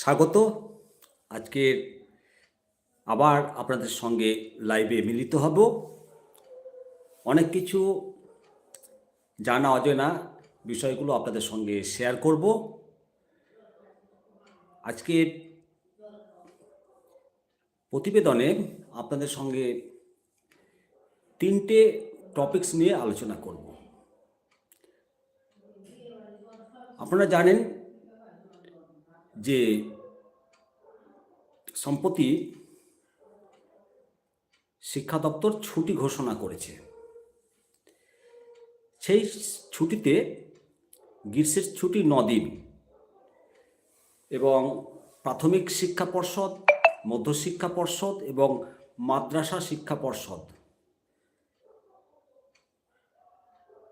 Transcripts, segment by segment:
স্বাগত। আজকের আবার আপনাদের সঙ্গে লাইভে মিলিত হব। অনেক কিছু জানা অজানা বিষয়গুলো আপনাদের সঙ্গে শেয়ার করব। আজকে প্রতিবেদনে আপনাদের সঙ্গে তিনটে টপিকস নিয়ে আলোচনা করব। আপনারা জানেন যে সম্প্রতি শিক্ষা দপ্তর ছুটি ঘোষণা করেছে। সেই ছুটিতে গ্রীষ্মের ছুটি দিন এবং প্রাথমিক শিক্ষা পর্ষদ, মধ্যশিক্ষা পর্ষদ এবং মাদ্রাসা শিক্ষা পর্ষদ।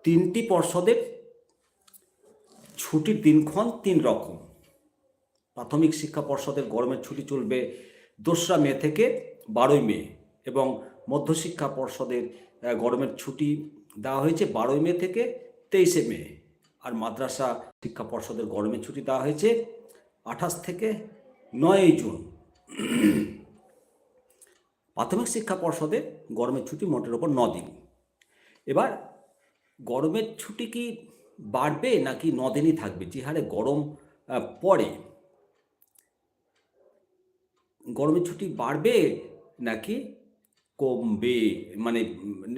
তিনটি পর্ষদের ছুটির দিনক্ষণ তিন রকম। প্রাথমিক শিক্ষা পর্ষদের গরমের ছুটি চলবে দোসরা মে থেকে বারোই মে এবং মধ্যশিক্ষা পর্ষদের গরমের ছুটি দেওয়া হয়েছে বারোই মে থেকে তেইশে মে। আর মাদ্রাসা শিক্ষা পর্ষদের গরমের ছুটি দেওয়া হয়েছে আঠাশ থেকে নয়ই জুন। প্রাথমিক শিক্ষা পর্ষদে গরমের ছুটি মোটের ওপর ন দিন। এবার গরমের ছুটি কি বাড়বে নাকি দিনই থাকবে? যে হারে গরম পড়ে গরমের ছুটি বাড়বে নাকি কমবে? মানে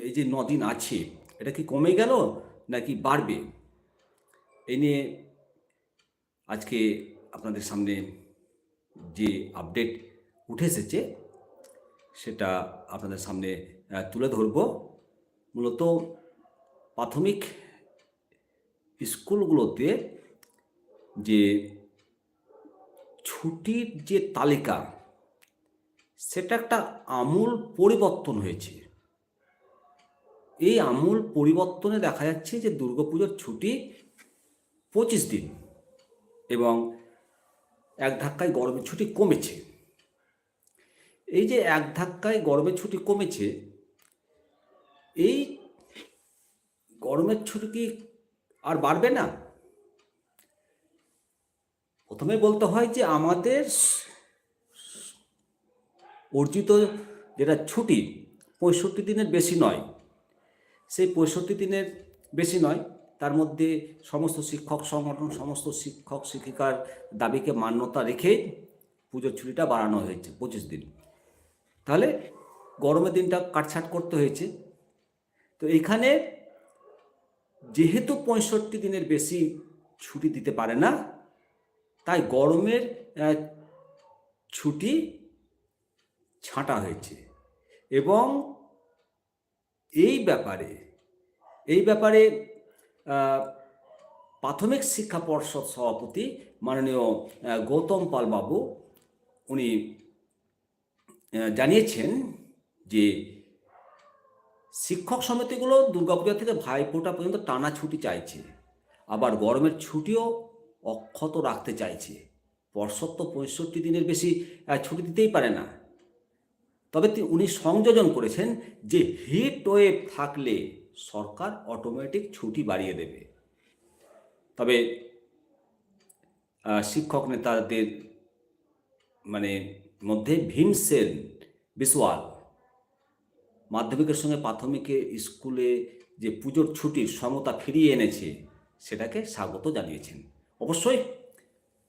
এই যে দিন আছে, এটা কি কমে গেল নাকি বাড়বে? এই নিয়ে আজকে আপনাদের সামনে যে আপডেট উঠে এসেছে, সেটা আপনাদের সামনে তুলে ধরব। মূলত প্রাথমিক স্কুলগুলোতে যে ছুটির যে তালিকা সেটা একটা আমূল পরিবর্তন হয়েছে। এই আমূল পরিবর্তনে দেখা যাচ্ছে যে দুর্গাপুজোর ছুটি পঁচিশ দিন এবং এক ধাক্কায় গরমের ছুটি কমেছে। এই যে এক ধাক্কায় গরমের ছুটি কমেছে, এই গরমের ছুটি কি আর বাড়বে না? প্রথমে বলতে হয় যে আমাদের অর্জিত যেটা ছুটি পঁয়ষট্টি দিনের বেশি নয়। সেই পঁয়ষট্টি দিনের বেশি নয়, তার মধ্যে সমস্ত শিক্ষক সংগঠন, সমস্ত শিক্ষক, শিক্ষিকার দাবিকে মান্যতা রেখে পুজোর ছুটিটা বাড়ানো হয়েছে পঁচিশ দিন। তাহলে গরমের দিনটা কাটছাট করতে হয়েছে। তো এখানে যেহেতু পঁয়ষট্টি দিনের বেশি ছুটি দিতে পারে না, তাই গরমের ছুটি ছাঁটা হয়েছে। এবং এই ব্যাপারে এই ব্যাপারে প্রাথমিক শিক্ষা পর্ষদ সভাপতি মাননীয় গৌতম পালবাবু উনি জানিয়েছেন যে শিক্ষক সমিতিগুলো দুর্গাপূজা থেকে ভাইফোঁটা পর্যন্ত টানা ছুটি চাইছে। আবার গরমের ছুটিও অক্ষত রাখতে চাইছে। পর্ষদ তো পঁয়ষট্টি দিনের বেশি ছুটি দিতেই পারে না। তবে তি- উনি সংযোজন করেছেন যে হিট ওয়েভ থাকলে সরকার অটোমেটিক ছুটি বাড়িয়ে দেবে। তবে শিক্ষক নেতাদের মানে মধ্যে ভীমসেন বিশওয়াল মাধ্যমিকের সঙ্গে প্রাথমিকে স্কুলে যে পুজোর ছুটির সমতা ফিরিয়ে এনেছে, সেটাকে স্বাগত জানিয়েছেন। অবশ্যই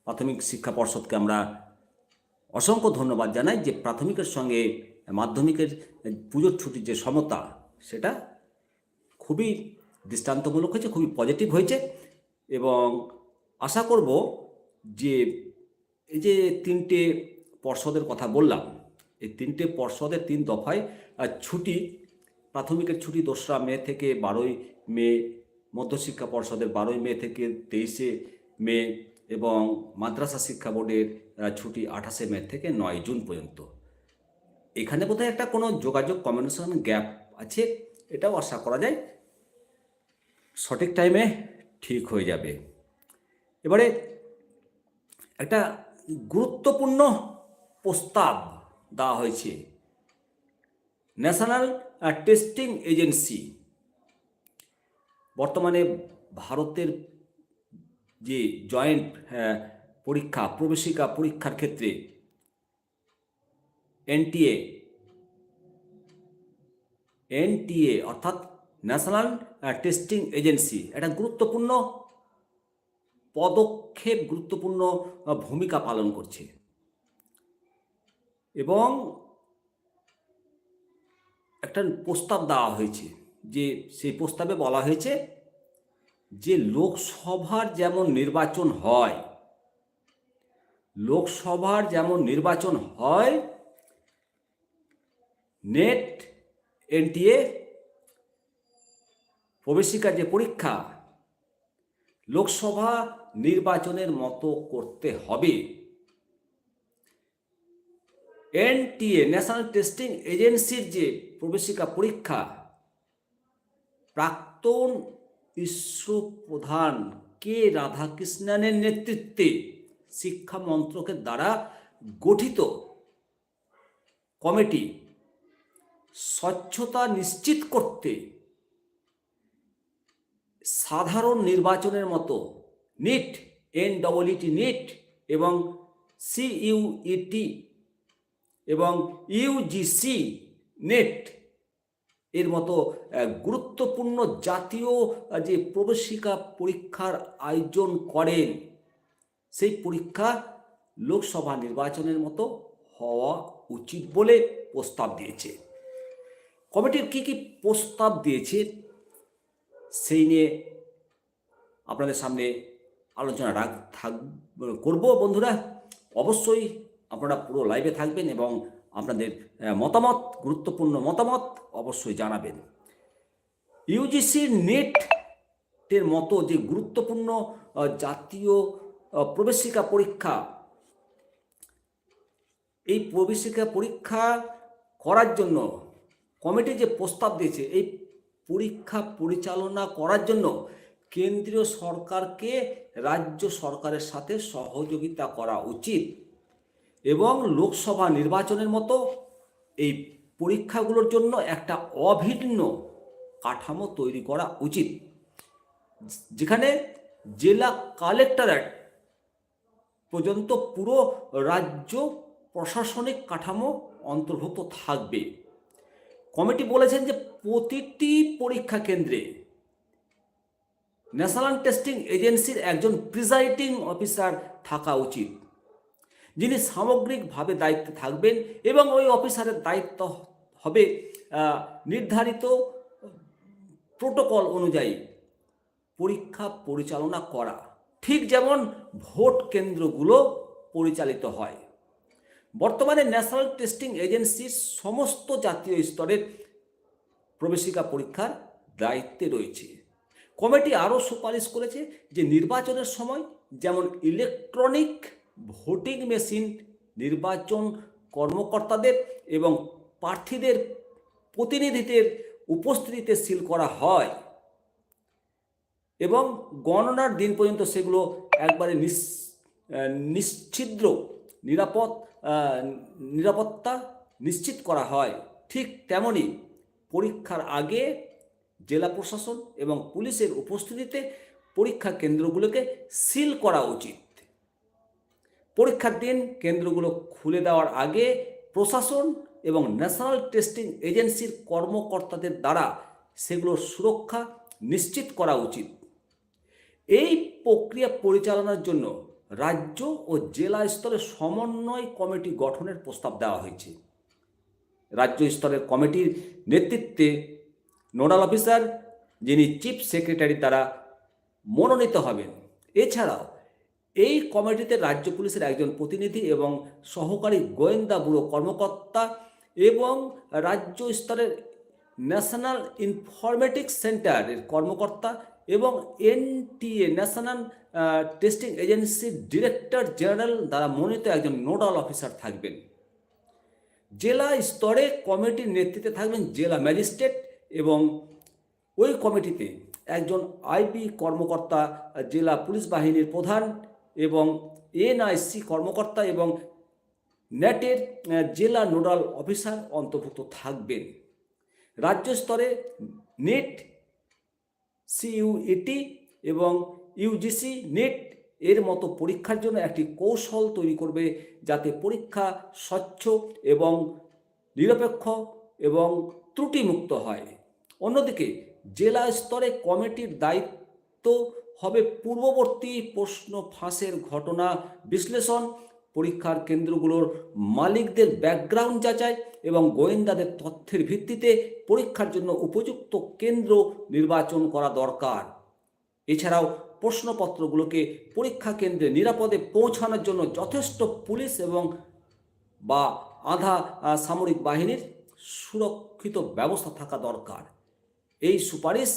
প্রাথমিক শিক্ষা পর্ষদকে আমরা অসংখ্য ধন্যবাদ জানাই যে প্রাথমিকের সঙ্গে মাধ্যমিকের পুজোর ছুটির যে সমতা, সেটা খুবই দৃষ্টান্তমূলক হয়েছে, খুবই পজিটিভ হয়েছে এবং আশা করব যে এই যে তিনটে পর্ষদের কথা বললাম, এই তিনটে পর্ষদের তিন দফায় ছুটি, প্রাথমিকের ছুটি দোসরা মে থেকে বারোই মে, মধ্যশিক্ষা পর্ষদের বারোই মে থেকে তেইশে মে এবং মাদ্রাসা শিক্ষা বোর্ডের ছুটি আঠাশে মে থেকে নয় জুন পর্যন্ত। এখানে বোধহয় একটা কোনো যোগাযোগ কমিউনিকেশন গ্যাপ আছে, এটাও আশা করা যায়। সঠিক টাইমে ঠিক হয়ে যাবে। এবারে একটা গুরুত্বপূর্ণ প্রস্তাব দেওয়া হয়েছে। ন্যাশনাল টেস্টিং এজেন্সি বর্তমানে ভারতের যে জয়েন্ট পরীক্ষা, প্রবেশিকা পরীক্ষার ক্ষেত্রে এনটিএ এনটিএ অর্থাৎ ন্যাশনাল টেস্টিং এজেন্সি একটা গুরুত্বপূর্ণ পদক্ষেপ গুরুত্বপূর্ণ আহ, ভূমিকা পালন করছে। এবং একটা প্রস্তাব দেওয়া হয়েছে যে সেই প্রস্তাবে বলা হয়েছে যে লোকসভার যেমন নির্বাচন হয় লোকসভার যেমন নির্বাচন হয় নেট এনটিএ প্রবেশিকার যে পরীক্ষা, লোকসভা নির্বাচনের মতো করতে হবে। এনটিএ, ন্যাশনাল টেস্টিং এজেন্সির যে প্রবেশিকা পরীক্ষা, প্রাক্তন ইসরো প্রধান কে রাধাকৃষ্ণনের নেতৃত্বে শিক্ষা মন্ত্রকের দ্বারা গঠিত কমিটি স্বচ্ছতা নিশ্চিত করতে সাধারণ নির্বাচনের মতো NEET N double E T NEET এবং সিইউইটি এবং ইউজিসি নেট এর মতো গুরুত্বপূর্ণ জাতীয় যে প্রবেশিকা পরীক্ষার আয়োজন করেন, সেই পরীক্ষা লোকসভা নির্বাচনের মতো হওয়া উচিত বলে প্রস্তাব দিয়েছে। কমিটির কি কি প্রস্তাব দিয়েছে, সেই নিয়ে আপনাদের সামনে আলোচনা রাখ, থাক, করব। বন্ধুরা, অবশ্যই আপনারা পুরো লাইভে থাকবেন এবং আপনাদের মতামত, গুরুত্বপূর্ণ মতামত অবশ্যই জানাবেন। ইউজিসি নেটের মতো যে গুরুত্বপূর্ণ জাতীয় প্রবেশিকা পরীক্ষা, এই প্রবেশিকা পরীক্ষা করার জন্য কমিটি যে প্রস্তাব দিয়েছে, এই পরীক্ষা পরিচালনা করার জন্য কেন্দ্রীয় সরকারকে রাজ্য সরকারের সাথে সহযোগিতা করা উচিত এবং লোকসভা নির্বাচনের মতো এই পরীক্ষাগুলোর জন্য একটা অভিন্ন কাঠামো তৈরি করা উচিত। যেখানে জেলা কালেক্টরেট পর্যন্ত পুরো রাজ্য প্রশাসনিক কাঠামো অন্তর্ভুক্ত থাকবে। কমিটি বলেছেন যে প্রতিটি পরীক্ষা কেন্দ্রে ন্যাশনাল টেস্টিং এজেন্সির একজন প্রিজাইডিং অফিসার থাকা উচিত। যিনি সামগ্রিকভাবে দায়িত্বে থাকবেন এবং ওই অফিসারের দায়িত্ব হবে নির্ধারিত প্রোটোকল অনুযায়ী পরীক্ষা পরিচালনা করা। ঠিক যেমন ভোট কেন্দ্রগুলো পরিচালিত হয়। বর্তমানে ন্যাশনাল টেস্টিং এজেন্সির সমস্ত জাতীয় স্তরের প্রবেশিকা পরীক্ষার দায়িত্বে রয়েছে। কমিটি আরও সুপারিশ করেছে যে নির্বাচনের সময় যেমন ইলেকট্রনিক ভোটিং মেশিন নির্বাচন কর্মকর্তাদের এবং প্রার্থীদের প্রতিনিধিদের উপস্থিতিতে সিল করা হয় এবং গণনার দিন পর্যন্ত সেগুলো একবারে নিশ্ছিদ্র, নিরাপদ নিরাপত্তা নিশ্চিত করা হয়। ঠিক তেমনি পরীক্ষার আগে জেলা প্রশাসন এবং পুলিশের উপস্থিতিতে পরীক্ষা কেন্দ্রগুলোকে সিল করা উচিত। পরীক্ষার দিন কেন্দ্রগুলো খুলে দেওয়ার আগে প্রশাসন এবং ন্যাশনাল টেস্টিং এজেন্সির কর্মকর্তাদের দ্বারা সেগুলোর সুরক্ষা নিশ্চিত করা উচিত। এই প্রক্রিয়া পরিচালনার জন্য রাজ্য ও জেলা স্তরে সমন্বয় কমিটি গঠনের প্রস্তাব দেওয়া হয়েছে। রাজ্য স্তরের কমিটির নেতৃত্বে নোডাল অফিসার, যিনি চিফ সেক্রেটারি দ্বারা মনোনীত হবেন। এছাড়াও এই কমিটিতে রাজ্য পুলিশের একজন প্রতিনিধি এবং সহকারী গোয়েন্দা ব্যুরো কর্মকর্তা এবং রাজ্য স্তরের ন্যাশনাল ইনফরমেটিক্স সেন্টারের কর্মকর্তা এবং এনটিএ ন্যাশনাল টেস্টিং এজেন্সির ডিরেক্টর জেনারেল দ্বারা মনোনীত একজন নোডাল অফিসার থাকবেন। জেলা স্তরে কমিটির নেতৃত্বে থাকবেন জেলা ম্যাজিস্ট্রেট এবং ওই কমিটিতে একজন আইপি কর্মকর্তা, জেলা পুলিশ বাহিনীর প্রধান এবং এনআইসি কর্মকর্তা এবং ন্যাটের জেলা নোডাল অফিসার অন্তর্ভুক্ত থাকবেন। রাজ্য স্তরে নেট সিইউইটি এবং ইউজিসি নেট এর মতো পরীক্ষার জন্য একটি কৌশল তৈরি করবে যাতে পরীক্ষা স্বচ্ছ এবং নিরপেক্ষ এবং ত্রুটিমুক্ত হয়। অন্যদিকে, জেলা স্তরে কমিটির দায়িত্ব হবে পূর্ববর্তী প্রশ্ন ফাঁসের ঘটনা বিশ্লেষণ পরীক্ষার কেন্দ্রগুলোর মালিকদের ব্যাকগ্রাউন্ড যাচাই এবং গোয়েন্দাদের তথ্যের ভিত্তিতে পরীক্ষার জন্য উপযুক্ত কেন্দ্র নির্বাচন করা দরকার। এছাড়াও প্রশ্নপত্রগুলোকে পরীক্ষা কেন্দ্রে নিরাপদে পৌঁছানোর জন্য যথেষ্ট পুলিশ এবং বা আধা সামরিক বাহিনীর সুরক্ষিত ব্যবস্থা থাকা দরকার। এই সুপারিশ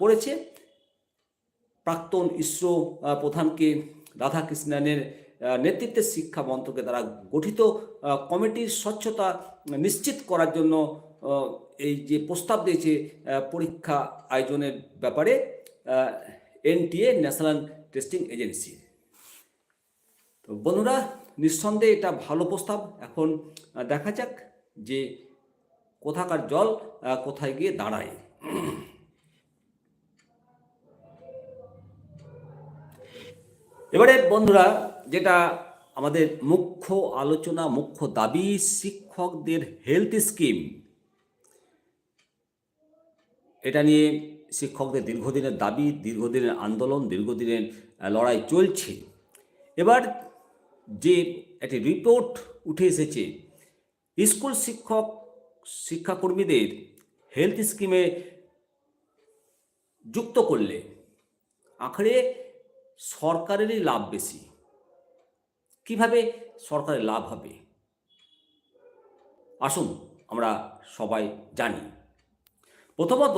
করেছে প্রাক্তন ইসরো প্রধানকে রাধাকৃষ্ণনের আহ, নেতৃত্বে শিক্ষা মন্ত্রকে দ্বারা গঠিত কমিটির স্বচ্ছতা নিশ্চিত করার জন্য এই যে প্রস্তাব দিয়েছে পরীক্ষা আয়োজনের ব্যাপারে এনটিএ ন্যাশনাল টেস্টিং এজেন্সি। তো বন্ধুরা নিঃসন্দেহে এটা ভালো প্রস্তাব। এখন দেখা যাক যে কোথাকার জল কোথায় গিয়ে দাঁড়ায়। এবারে বন্ধুরা যেটা আমাদের মুখ্য আলোচনা, মুখ্য দাবি শিক্ষকদের হেলথ স্কিম এটা নিয়ে শিক্ষকদের দীর্ঘদিনের দাবি, দীর্ঘদিনের আন্দোলন, দীর্ঘদিনের লড়াই চলছে। এবার যে একটি রিপোর্ট উঠে এসেছে, স্কুল শিক্ষক, শিক্ষাকর্মীদের হেলথ স্কিমে যুক্ত করলে আখড়ে সরকারেরই লাভ বেশি। কীভাবে সরকারের লাভ হবে? আসুন আমরা সবাই জানি। প্রথমত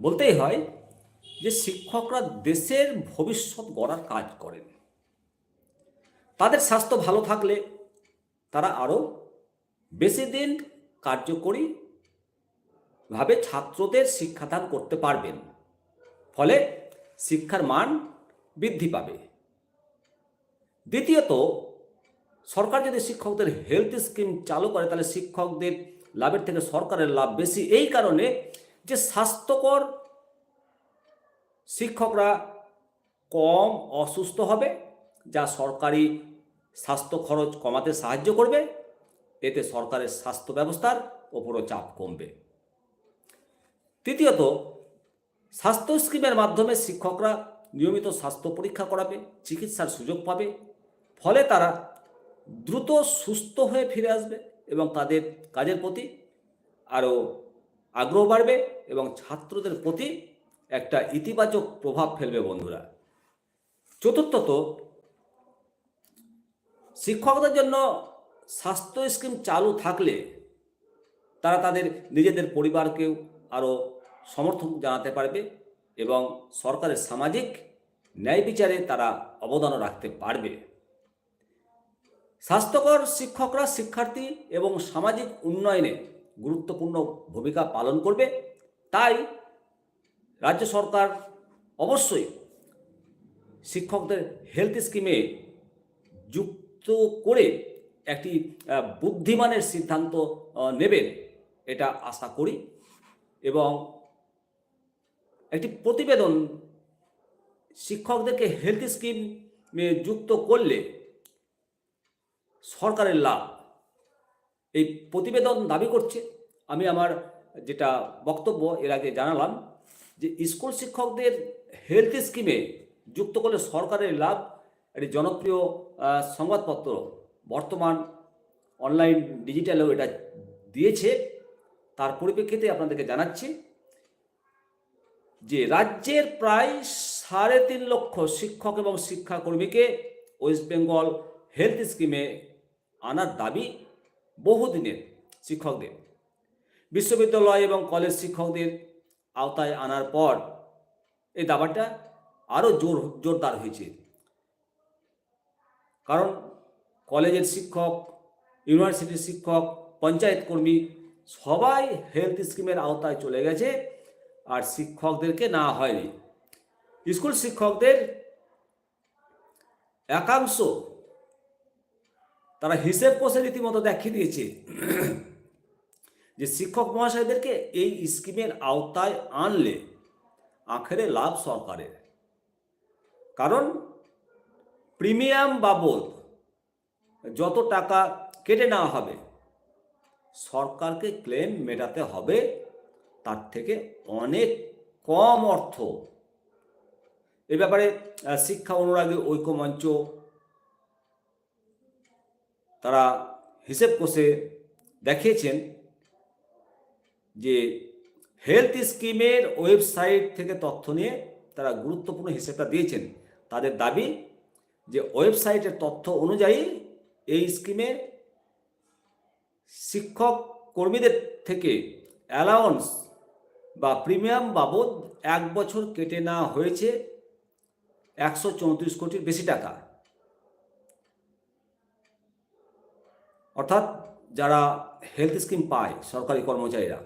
বলতেই হয় যে শিক্ষকরা দেশের ভবিষ্যৎ গড়ার কাজ করেন। তাদের স্বাস্থ্য ভালো থাকলে তারা আরও বেশি দিন কার্যকরী ভাবে ছাত্রদের শিক্ষাদান করতে পারবেন। ফলে শিক্ষার মান বৃদ্ধি পাবে। দ্বিতীয়ত, সরকার যদি শিক্ষকদের হেলথ স্কিম চালু করে, তাহলে শিক্ষকদের লাভের থেকে সরকারের লাভ বেশি। এই কারণে যে স্বাস্থ্যকর শিক্ষকরা কম অসুস্থ হবে, যা সরকারি স্বাস্থ্য খরচ কমাতে সাহায্য করবে, এতে সরকারের স্বাস্থ্য ব্যবস্থার ওপরও চাপ কমবে। তৃতীয়ত, স্বাস্থ্য স্কিমের মাধ্যমে শিক্ষকরা নিয়মিত স্বাস্থ্য পরীক্ষা করাবে, চিকিৎসার সুযোগ পাবে ফলে তারা দ্রুত সুস্থ হয়ে ফিরে আসবে এবং তাদের কাজের প্রতি আরও আগ্রহ বাড়বে এবং ছাত্রদের প্রতি একটা ইতিবাচক প্রভাব ফেলবে বন্ধুরা। চতুর্থত, শিক্ষকদের জন্য স্বাস্থ্য স্কিম চালু থাকলে তারা তাদের নিজেদের পরিবারকেও আরও সমর্থন জানাতে পারবে এবং সরকারের সামাজিক ন্যায় বিচারে তারা অবদানও রাখতে পারবে। স্বাস্থ্যকর শিক্ষকরা শিক্ষার্থী এবং সামাজিক উন্নয়নে গুরুত্বপূর্ণ ভূমিকা পালন করবে। তাই রাজ্য সরকার অবশ্যই শিক্ষকদের হেলথ স্কিমে যুক্ত করে একটি বুদ্ধিমানের সিদ্ধান্ত নেবেন এটা আশা করি। এবং একটি প্রতিবেদন শিক্ষকদেরকে হেলথ স্কিমে যুক্ত করলে সরকারের লাভ। এই প্রতিবেদন দাবি করছে। আমি আমার যেটা বক্তব্য এর আগে জানালাম যে স্কুল শিক্ষকদের হেলথ স্কিমে যুক্ত করলে সরকারের লাভ। একটি জনপ্রিয় সংবাদপত্র বর্তমান অনলাইন ডিজিটালেও এটা দিয়েছে। তার পরিপ্রেক্ষিতে আপনাদেরকে জানাচ্ছি যে রাজ্যের প্রায় সাড়ে তিন লক্ষ শিক্ষক এবং শিক্ষাকর্মীকে ওয়েস্ট বেঙ্গল হেলথ স্কিমে আনার দাবি বহুদিনের শিক্ষকদের। বিশ্ববিদ্যালয় এবং কলেজ শিক্ষকদের আওতায় আনার পর এই দাবাটা আরও জোর, জোরদার হয়েছে। কারণ কলেজের শিক্ষক, ইউনিভার্সিটির শিক্ষক, পঞ্চায়েত কর্মী সবাই হেলথ স্কিমের আওতায় চলে গেছে আর শিক্ষকদেরকে না হয়নি। স্কুল শিক্ষকদের একাংশ তারা হিসেব কষে রীতিমতো দেখিয়ে দিয়েছে যে শিক্ষক মহাশয়দেরকে এই স্কিমের আওতায় আনলে আখেরে লাভ সরকারের। কারণ প্রিমিয়াম বাবদ যত টাকা কেটে নেওয়া হবে, সরকারকে ক্লেম মেটাতে হবে, তার থেকে অনেক কম অর্থ। এ ব্যাপারে শিক্ষা অনুরাগী ঐক্যমঞ্চ তারা হিসেব কষে দেখিয়েছেন যে হেলথ স্কিমের ওয়েবসাইট থেকে তথ্য নিয়ে তারা গুরুত্বপূর্ণ হিসেবটা দিয়েছেন। তাদের দাবি যে ওয়েবসাইটের তথ্য অনুযায়ী এই স্কিমে শিক্ষক কর্মীদের থেকে অ্যালাউন্স বা প্রিমিয়াম বাবদ এক বছর কেটে নেওয়া হয়েছে একশো চৌত্রিশ কোটির বেশি টাকা। অর্থাৎ যারা হেলথ স্কিম পায় সরকারি কর্মচারীরা,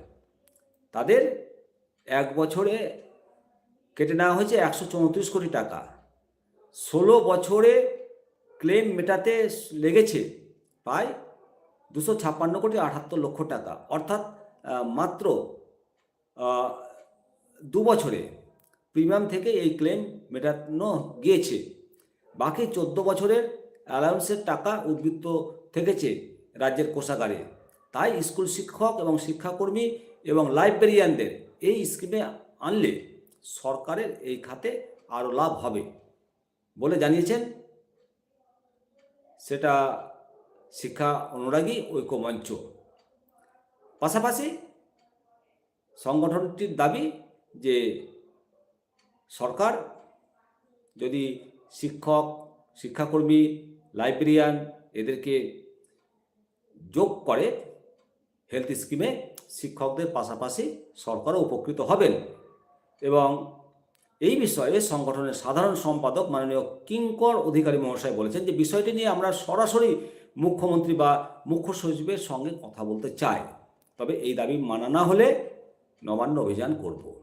তাদের এক বছরে কেটে নেওয়া হয়েছে একশো চৌত্রিশ কোটি টাকা। ষোলো বছরে ক্লেম মেটাতে লেগেছে প্রায় দুশো ছাপ্পান্ন কোটি আটাত্তর লক্ষ টাকা। অর্থাৎ মাত্র দু বছরে প্রিমিয়াম থেকে এই ক্লেম মেটানো গিয়েছে। বাকি চোদ্দ বছরের অ্যালাউন্সের টাকা উদ্বৃত্ত থেকেছে। রাজ্যের কোষাগারে। তাই স্কুল শিক্ষক এবং শিক্ষাকর্মী এবং লাইব্রেরিয়ানদের এই স্কিমে আনলে সরকারের এই খাতে আরও লাভ হবে বলে জানিয়েছেন। সেটা শিক্ষা অনুরাগী ঐক্যমঞ্চ পাশাপাশি সংগঠনটির দাবি যে সরকার যদি শিক্ষক, শিক্ষাকর্মী, লাইব্রেরিয়ান এদেরকে যোগ করে হেলথ স্কিমে শিক্ষকদের পাশাপাশি সরকারও উপকৃত হবেন। এবং এই বিষয়ে সংগঠনের সাধারণ সম্পাদক মাননীয় কিঙ্কর অধিকারী মহাশয় বলেছেন যে বিষয়টি নিয়ে আমরা সরাসরি মুখ্যমন্ত্রী বা মুখ্য সচিবের সঙ্গে কথা বলতে চাই। তবে এই দাবি মানা না হলে নবান্ন অভিযান করব।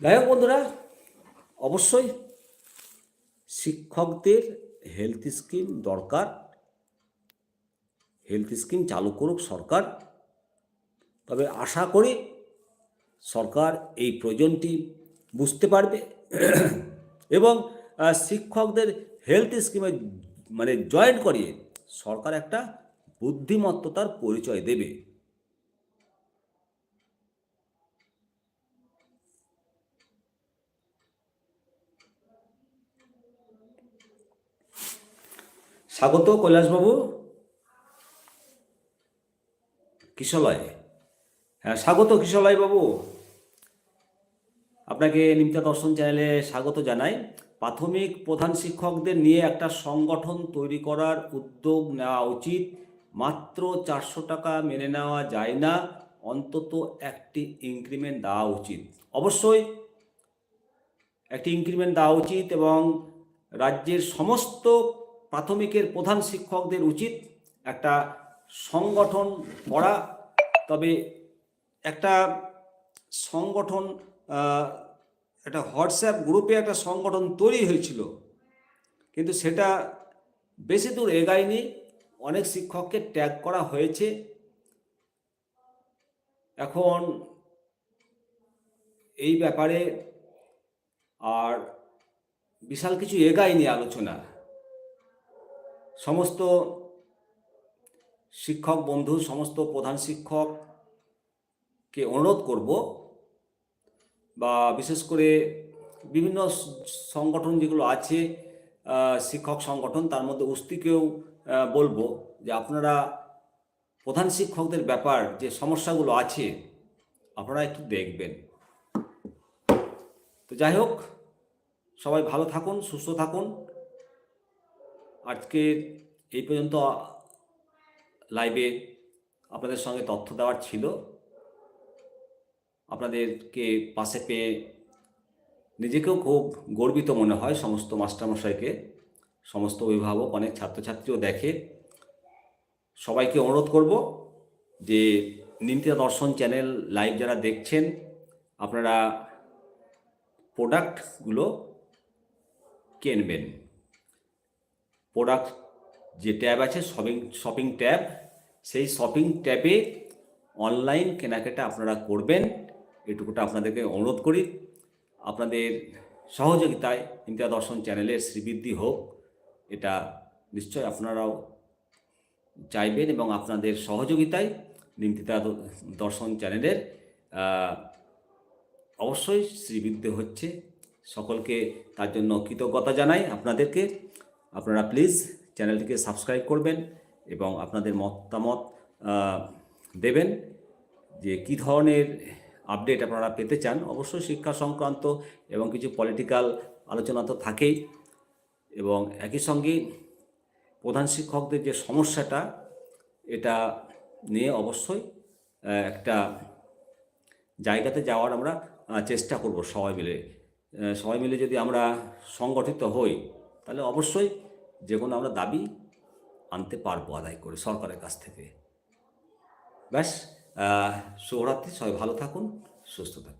যাই হোক বন্ধুরা, অবশ্যই শিক্ষকদের হেলথ স্কিম দরকার। হেলথ স্কিম চালু করুক সরকার। তবে আশা করি সরকার এই প্রয়োজনটি বুঝতে পারবে। এবং শিক্ষকদের হেলথ স্কিমে মানে জয়েন করিয়ে সরকার একটা বুদ্ধিমত্ততার পরিচয় দেবে। স্বাগত কৈলাসবাবু। কিশলয় হ্যাঁ স্বাগত কিশলয় বাবু। আপনাকে নিমতা দর্শন চ্যানেলে স্বাগত জানাই। প্রাথমিক প্রধান শিক্ষকদের নিয়ে একটা সংগঠন তৈরি করার উদ্যোগ নেওয়া উচিত। মাত্র চারশো টাকা মেনে নেওয়া যায় না, অন্তত একটি ইনক্রিমেন্ট দেওয়া উচিত। অবশ্যই একটি ইনক্রিমেন্ট দেওয়া উচিত এবং রাজ্যের সমস্ত প্রাথমিকের প্রধান শিক্ষকদের উচিত একটা সংগঠন করা তবে একটা সংগঠন একটা হোয়াটসঅ্যাপ গ্রুপে একটা সংগঠন তৈরি হয়েছিল। কিন্তু সেটা বেশি দূর এগায়নি, অনেক শিক্ষককে ট্যাগ করা হয়েছে। এখন এই ব্যাপারে আর বিশাল কিছু এগায়নি আলোচনা। সমস্ত শিক্ষক বন্ধু সমস্ত প্রধান শিক্ষককে অনুরোধ করব বা বিশেষ করে বিভিন্ন সংগঠন যেগুলো আছে শিক্ষক সংগঠন, তার মধ্যে উস্তিকেও বলব যে আপনারা প্রধান শিক্ষকদের ব্যাপার যে সমস্যাগুলো আছে, আপনারা একটু দেখবেন। তো যাই হোক, সবাই ভালো থাকুন, সুস্থ থাকুন। আজকে এই পর্যন্ত লাইভে আপনাদের সঙ্গে তথ্য দেওয়ার ছিল। আপনাদেরকে পাশে পেয়ে নিজেকেও খুব গর্বিত মনে হয় সমস্ত মাস্টারমশাইকে। সমস্ত অভিভাবক, অনেক ছাত্রছাত্রীও দেখে। সবাইকে অনুরোধ করব যে নিমতিয়া দর্শন চ্যানেল লাইভ যারা দেখছেন, আপনারা প্রোডাক্টগুলো কিনবেন। প্রোডাক্ট যে ট্যাব আছে, শপিং শপিং ট্যাব, সেই শপিং ট্যাবে অনলাইন কেনাকাটা আপনারা করবেন। এটুকুটা আপনাদেরকে অনুরোধ করি। আপনাদের সহযোগিতায় ইন্ডিয়া দর্শন চ্যানেলের শ্রীবৃদ্ধি হোক, এটা নিশ্চয় আপনারাও চাইবেন এবং আপনাদের সহযোগিতায় দ- দর্শন চ্যানেলের অবশ্যই শ্রীবৃদ্ধি হচ্ছে। সকলকে তার জন্য কৃতজ্ঞতা জানাই আপনাদেরকে। আপনারা প্লিজ চ্যানেলটিকে সাবস্ক্রাইব করবেন এবং আপনাদের মতামত দেবেন যে কী ধরনের আপডেট আপনারা পেতে চান। অবশ্যই শিক্ষা সংক্রান্ত এবং কিছু পলিটিক্যাল আলোচনা তো থাকেই এবং একই সঙ্গে প্রধান শিক্ষকদের যে সমস্যাটা, এটা নিয়ে অবশ্যই একটা জায়গাতে যাওয়ার আমরা চেষ্টা করব সবাই মিলে। সবাই মিলে যদি আমরা সংগঠিত হই, তাহলে অবশ্যই যে কোনো আমরা দাবি আনতে পারব আদায় করে সরকারের কাছ থেকে। ব্যাস শুভরাত্রি, সবাই ভালো থাকুন, সুস্থ থাকুন।